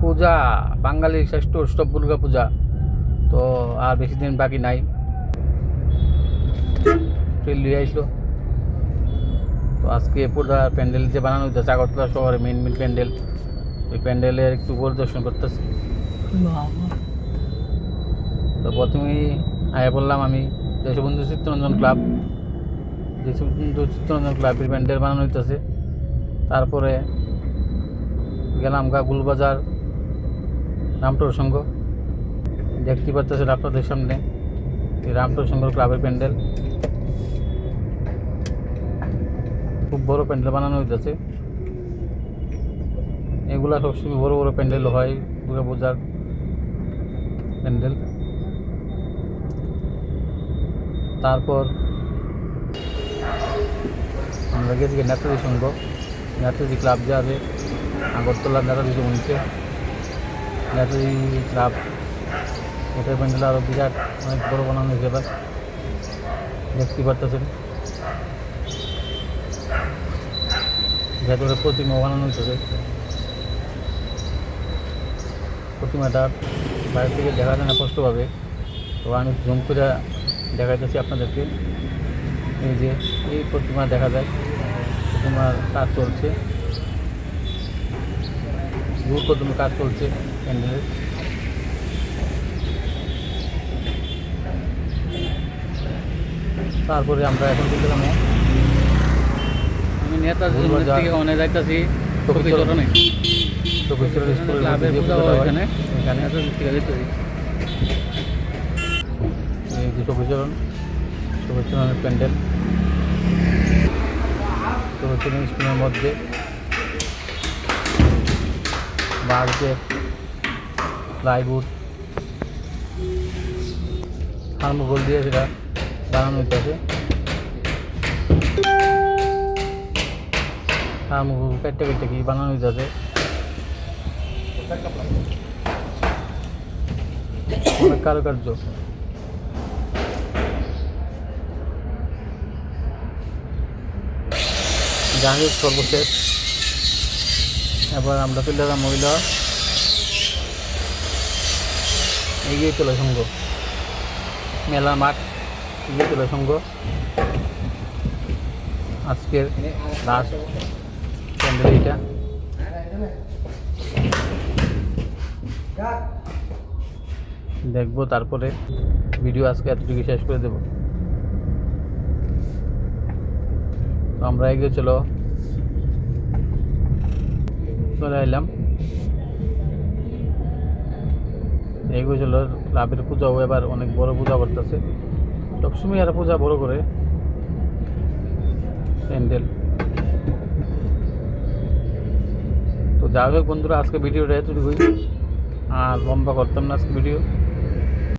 পূজা বাঙালির শ্রেষ্ঠ উৎসব দুর্গা পূজা। তো আর বেশি দিন বাকি নাই। লিয়ে আসলো। তো আজকে পুরো প্যান্ডেল যে বানানো হইতেছে, আগরতলা শহরে মেন মেন প্যান্ডেল। ওই প্যান্ডেলের একটু পরিদর্শন করতেছি। তো প্রথমেই আয়া বললাম আমি, দেশবন্ধু চিত্তরঞ্জন ক্লাব। দেশবন্ধু চিত্তরঞ্জন ক্লাবের প্যান্ডেল বানানো হইতেছে। তারপরে গেলাম গা গুলবাজার। রামটোর সংঘ দেখতে পাচ্ছেন আপনাদের সামনে। রামটোর সংঘ ক্লাবের প্যান্ডেল। খুব বড় প্যান্ডেল বানানো হইতেছে। এগুলা সবসময় বড় বড় প্যান্ডেল হয়, দুর্গা পূজার প্যান্ডেল। তারপর আমরা গেছি নেতাজি সংঘ নেতাজি ক্লাব যে আছে আগরতলা নেতাজি সমিতিতে নেতাজি ক্লাব ওটার প্যান্ডেল আরও বিরাট, অনেক বড় বানানো হয়েছে এবার দেখতে পারতেছেন। ভেতরে প্রতিমা বানানো হয়েছে প্রতিমাটা বাইরে থেকে দেখা যায় না স্পষ্টভাবে। তো আমি জুম করে দেখাইতেছি আপনাদেরকে। এই যে, এই প্রতিমা দেখা যায়। প্রতিমার কাজ চলছে। দূর প্রতিমার কাজ চলছে। প্যান্ডেলের তারপরে আমরা এখন গেলাম আমি নেতাজি। থেকে ওনে যাইতাছি। চরণে চব্বিশ স্কুলের এখানে। এখানে যে চব্বিচরণ প্যান্ডেল। চব্বিচরণ স্কুলের মধ্যে। বাড়িতে প্লাইউড থার্মোকল দিয়ে সেটা বানানো হইতেছে। থার্মোকল কেটে কেটে কি বানানো হইতেছে। অনেক কারুকার্য। যাই সর্বশেষ। এবার আমরা গেলাম মহিলা। এগিয়ে চলে সঙ্গ মেলা মাঠ এগিয়ে চলে সঙ্গ আজকের লাস্ট প্যান্ডেল এইটা। দেখব তারপরে ভিডিও আজকে এতটুকু শেষ করে দেবো। আমরা এগিয়ে চলো। চলে এলাম। এগিয়ে চলো লাভের পূজাও এবার অনেক বড় পূজা করতেছে। সবসময় এরা পূজা বড় করে। প্যান্ডেল। তো যাই হোক বন্ধুরা, আজকে ভিডিওটা এতটুকুই। আর লম্বা করতাম না আজকে ভিডিও।